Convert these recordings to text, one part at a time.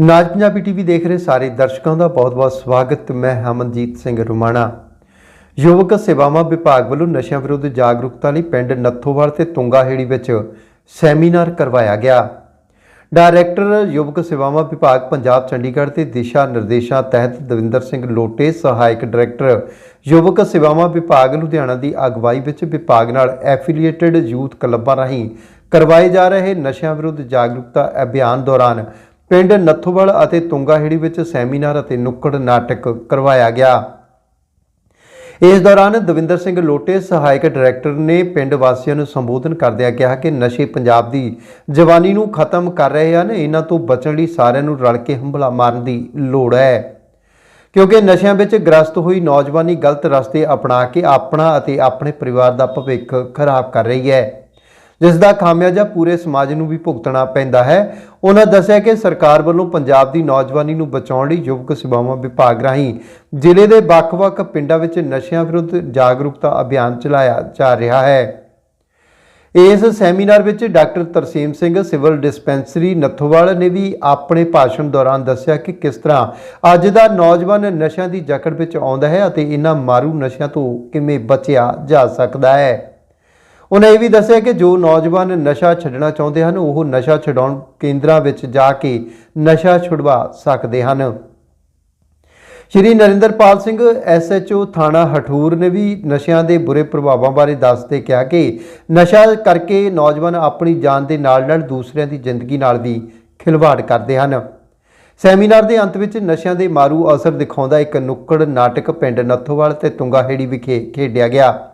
ਨਾਜ Punjabi TV ਦੇਖ ਰਹੇ ਸਾਰੇ ਦਰਸ਼ਕਾਂ ਦਾ ਬਹੁਤ-ਬਹੁਤ ਸਵਾਗਤ। ਮੈਂ ਹਮਨਜੀਤ ਸਿੰਘ ਰੁਮਾਣਾ। ਯੁਵਕ ਸੇਵਾਵਾਂ ਵਿਭਾਗ ਵੱਲੋਂ ਨਸ਼ਿਆਂ ਵਿਰੁੱਧ ਜਾਗਰੂਕਤਾ ਲਈ ਪਿੰਡ ਨੱਥੋਵਾਲ ਤੇ ਤੁੰਗਾਹੇੜੀ ਵਿੱਚ ਸੈਮੀਨਾਰ ਕਰਵਾਇਆ ਗਿਆ। ਡਾਇਰੈਕਟਰ ਯੁਵਕ ਸੇਵਾਵਾਂ ਵਿਭਾਗ ਪੰਜਾਬ ਚੰਡੀਗੜ੍ਹ ਦੇ ਦਿਸ਼ਾ ਨਿਰਦੇਸ਼ਾਂ ਤਹਿਤ ਦਵਿੰਦਰ ਸਿੰਘ ਲੋਟੇ, ਸਹਾਇਕ ਡਾਇਰੈਕਟਰ ਯੁਵਕ ਸੇਵਾਵਾਂ ਵਿਭਾਗ ਲੁਧਿਆਣਾ ਦੀ ਅਗਵਾਈ ਵਿੱਚ ਵਿਭਾਗ ਨਾਲ ਐਫੀਲੀਏਟਿਡ ਯੂਥ ਕਲੱਬਾਂ ਰਾਹੀਂ ਕਰਵਾਏ ਜਾ ਰਹੇ ਨਸ਼ਿਆਂ ਵਿਰੁੱਧ ਜਾਗਰੂਕਤਾ ਅਭਿਆਨ ਦੌਰਾਨ ਪਿੰਡ ਨੱਥੋਵਾਲ ਅਤੇ ਤੁੰਗਾਹੇੜੀ ਵਿੱਚ ਸੈਮੀਨਾਰ ਅਤੇ ਨੁੱਕੜ ਨਾਟਕ ਕਰਵਾਇਆ ਗਿਆ। ਇਸ ਦੌਰਾਨ ਦਵਿੰਦਰ ਸਿੰਘ ਲੋਟੇ, ਸਹਾਇਕ ਡਾਇਰੈਕਟਰ ਨੇ ਪਿੰਡ ਵਾਸੀਆਂ ਨੂੰ ਸੰਬੋਧਨ ਕਰਦਿਆਂ ਕਿਹਾ ਕਿ ਨਸ਼ੇ ਪੰਜਾਬ ਦੀ ਜਵਾਨੀ ਨੂੰ ਖਤਮ ਕਰ ਰਹੇ ਹਨ। ਇਹਨਾਂ ਤੋਂ ਬਚਣ ਲਈ ਸਾਰਿਆਂ ਨੂੰ ਰਲ ਕੇ ਹੰਭਲਾ ਮਾਰਨ ਦੀ ਲੋੜ ਹੈ। ਕਿਉਂਕਿ ਨਸ਼ਿਆਂ ਵਿੱਚ ਗ੍ਰਸਤ ਹੋਈ ਨੌਜਵਾਨੀ ਗਲਤ ਰਸਤੇ ਅਪਣਾ ਕੇ ਆਪਣਾ ਅਤੇ ਆਪਣੇ ਪਰਿਵਾਰ ਦਾ ਭਵਿੱਖ ਖਰਾਬ ਕਰ ਰਹੀ ਹੈ। ਜਿਸ ਦਾ ਖਾਮਿਆਜਾ ਪੂਰੇ ਸਮਾਜ ਨੂੰ ਵੀ ਭੁਗਤਣਾ ਪੈਂਦਾ ਹੈ। ਉਹਨਾਂ ਦੱਸਿਆ ਕਿ ਸਰਕਾਰ ਵੱਲੋਂ ਪੰਜਾਬ ਦੀ ਨੌਜਵਾਨੀ ਨੂੰ ਬਚਾਉਣ ਲਈ ਯੁਵਕ ਸੇਵਾਵਾਂ ਵਿਭਾਗ ਰਾਹੀਂ ਜ਼ਿਲ੍ਹੇ ਦੇ ਵੱਖ-ਵੱਖ ਪਿੰਡਾਂ ਵਿੱਚ ਨਸ਼ਿਆਂ ਵਿਰੁੱਧ ਜਾਗਰੂਕਤਾ ਅਭਿਆਨ ਚਲਾਇਆ ਜਾ ਰਿਹਾ ਹੈ। ਇਸ ਸੈਮੀਨਾਰ ਵਿੱਚ doctor Tarsem Singh, civil dispensary Nathowal ਨੇ ਵੀ ਆਪਣੇ ਭਾਸ਼ਣ ਦੌਰਾਨ ਦੱਸਿਆ ਕਿ ਕਿਸ ਤਰ੍ਹਾਂ ਅੱਜ ਦਾ ਨੌਜਵਾਨ ਨਸ਼ਿਆਂ ਦੀ ਜਕੜ ਵਿੱਚ ਆਉਂਦਾ ਹੈ ਅਤੇ ਇਹਨਾਂ ਮਾਰੂ ਨਸ਼ਿਆਂ ਤੋਂ ਕਿਵੇਂ ਬਚਿਆ ਜਾ ਸਕਦਾ ਹੈ। ਉਹਨਾਂ ਇਹ ਵੀ ਦੱਸਿਆ ਕਿ ਜੋ ਨੌਜਵਾਨ ਨਸ਼ਾ ਛੱਡਣਾ ਚਾਹੁੰਦੇ ਹਨ, ਉਹ ਨਸ਼ਾ ਛਡਾਉਣ ਕੇਂਦਰਾਂ ਵਿੱਚ ਜਾ ਕੇ ਨਸ਼ਾ ਛੁਡਵਾ ਸਕਦੇ ਹਨ। ਸ਼੍ਰੀ ਨਰਿੰਦਰਪਾਲ ਸਿੰਘ ਐਸਐਚਓ ਥਾਣਾ ਹਠੂਰ ਨੇ ਵੀ ਨਸ਼ਿਆਂ ਦੇ ਬੁਰੇ ਪ੍ਰਭਾਵਾਂ ਬਾਰੇ ਦੱਸਦੇ ਕਿਹਾ ਕਿ ਨਸ਼ਾ ਕਰਕੇ ਨੌਜਵਾਨ ਆਪਣੀ ਜਾਨ ਦੇ ਨਾਲ-ਨਾਲ ਦੂਸਰਿਆਂ ਦੀ ਜ਼ਿੰਦਗੀ ਨਾਲ ਵੀ ਖਿਲਵਾੜ ਕਰਦੇ ਹਨ। ਸੈਮੀਨਾਰ ਦੇ ਅੰਤ ਵਿੱਚ ਨਸ਼ਿਆਂ ਦੇ ਮਾਰੂ ਅਸਰ ਦਿਖਾਉਂਦਾ ਇੱਕ ਨੁੱਕੜ ਨਾਟਕ ਪਿੰਡ ਨੱਥੋਵਾਲ ਤੇ ਤੁੰਗਾਹੇੜੀ ਵਿਖੇ ਖੇਡਿਆ ਗਿਆ।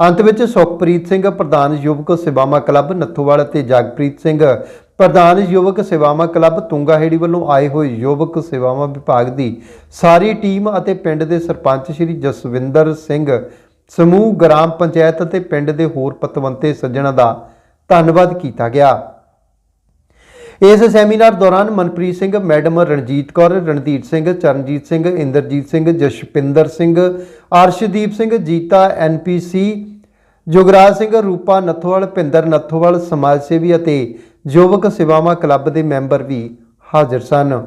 ਅੰਤ ਵਿੱਚ ਸੁਖਪ੍ਰੀਤ ਸਿੰਘ ਪ੍ਰਧਾਨ ਯੁਵਕ ਸੇਵਾਵਾਂ ਕਲੱਬ ਨੱਥੋਵਾਲ ਅਤੇ ਜਗਪ੍ਰੀਤ ਸਿੰਘ ਪ੍ਰਧਾਨ ਯੁਵਕ ਸੇਵਾਵਾਂ ਕਲੱਬ ਤੁੰਗਾਹੇੜੀ ਵੱਲੋਂ ਆਏ ਹੋਏ ਯੁਵਕ ਸੇਵਾਵਾਂ ਵਿਭਾਗ ਦੀ ਸਾਰੀ ਟੀਮ ਅਤੇ ਪਿੰਡ ਦੇ ਸਰਪੰਚ ਸ਼੍ਰੀ ਜਸਵਿੰਦਰ ਸਿੰਘ, ਸਮੂਹ, ਗ੍ਰਾਮ ਪੰਚਾਇਤ ਅਤੇ ਪਿੰਡ ਦੇ ਹੋਰ ਪਤਵੰਤੇ ਸੱਜਣਾ ਦਾ ਧੰਨਵਾਦ ਕੀਤਾ ਗਿਆ। ਇਸ ਸੈਮੀਨਾਰ ਦੌਰਾਨ ਮਨਪ੍ਰੀਤ ਸਿੰਘ, ਮੈਡਮ ਰਣਜੀਤ ਕੌਰ, ਰਣਧੀਰ ਸਿੰਘ, ਚਰਨਜੀਤ ਸਿੰਘ, ਇੰਦਰਜੀਤ ਸਿੰਘ, ਜਸ਼ਪਿੰਦਰ ਸਿੰਘ, ਅਰਸ਼ਦੀਪ ਸਿੰਘ, ਜੀਤਾ ਐਨਪੀਸੀ ਜੁਗਰਾਜ ਸਿੰਘ ਰੂਪਾ ਨੱਥੋਵਾਲ, ਭਿੰਦਰ ਨੱਥੋਵਾਲ, ਸਮਾਜ ਸੇਵੀ ਅਤੇ ਯੁਵਕ ਸੇਵਾਵਾਂ ਕਲੱਬ ਦੇ ਮੈਂਬਰ ਵੀ ਹਾਜ਼ਰ ਸਨ।